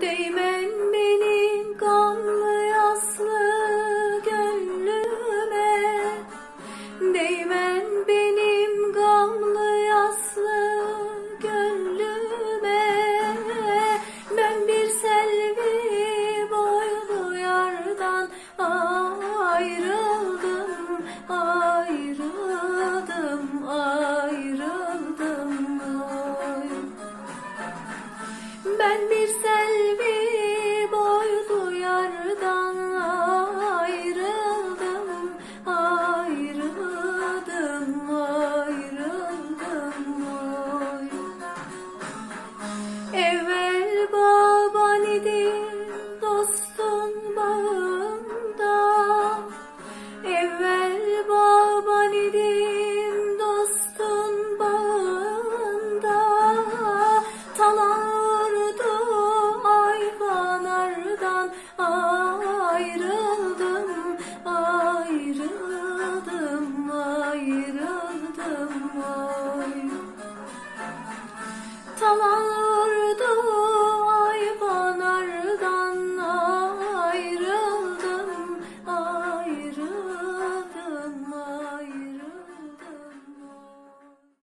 Değmen benim kanlı yaslı gönlüme. Değmen benim gamlı yaslı gönlüme. Ben bir selvi boylu yardan ayrıldım Ben bir selvi boylu yardan ayrıldım, ayrıldım, ayrıldım oy. Evvel baban idim amor.